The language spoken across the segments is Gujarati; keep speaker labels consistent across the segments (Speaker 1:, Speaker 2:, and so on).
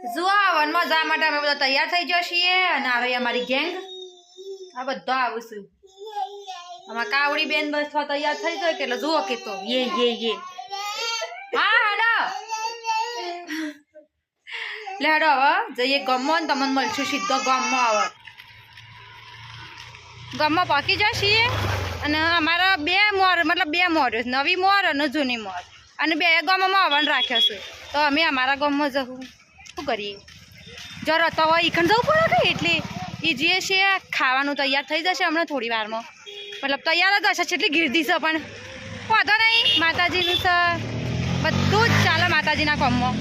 Speaker 1: જુઓ વનમાં જવા માટે અમે બધા તૈયાર થઈ ગયા છીએ અને આ રહી અમારી ગેંગ આ બધો આવીશું આમાં કાવડી બેન બસ તૈયાર થઈ જાય એટલે જુઓ કે તો, યે યે યે. હા, હાડો. લે, હાડો હવે, જઈએ ગમો ને તમને મળશું સીધો ગામમાં આવે ગામમાં પાકી જઈએ અને અમારા બે મોર, મતલબ બે મોર, નવી મોર અને જૂની મોર. અને બે ગામમાં આવવાનું રાખ્યા છે. તો અમે અમારા ગામમાં જવું શું કરીએ? જો રતો હોય ઈખણ જવું પડે કે એટલે? એ જે છે ખાવાનું તૈયાર થઈ જશે હમણાં થોડી વારમાં. મતલબ તૈયાર જ હશે એટલી ગીરદી છે પણ. વાંધો નહીં, માતાજીનું છે બધું જ ચાલે માતાજીના કામમાં.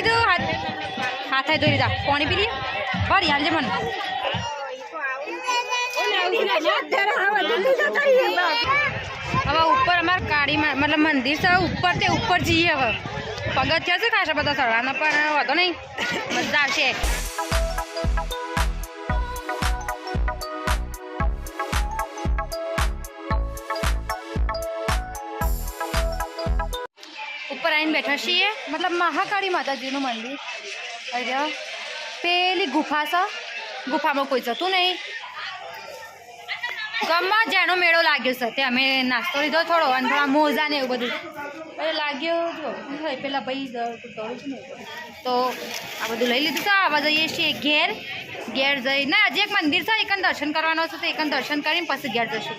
Speaker 1: લીધું હાથ ધોઈ લીધા પાણી પી લીધું ભરી હાલજે મને હવે ઉપર અમાર કાળી મતલબ મંદિર છે ઉપર તે ઉપર જઈએ હવે પગથિયા છે ખાસા બધા ચડવાના પણ વધો નહીં મજા આવશે ઉપર આવીને બેઠા છીએ. મતલબ મહાકાળી માતાજીનું મંદિર. અરે, પેલી ગુફા છે ગુફામાં કોઈ જતું નહીં. ગમવા જેનો મેળો લાગ્યો છે. તે અમે નાસ્તો લીધો થોડો અને થોડા મોજા ને એવું બધું. અરે લાગ્યો, જો પેલા ભાઈ તો આ બધું લઈ લીધું છે. આવા જઈએ છીએ ઘેર. ઘેર જઈ ના, હજી એક મંદિર છે. એકન દર્શન કરવાનો છે. તો એકન દર્શન કરીને પછી ઘેર જશું.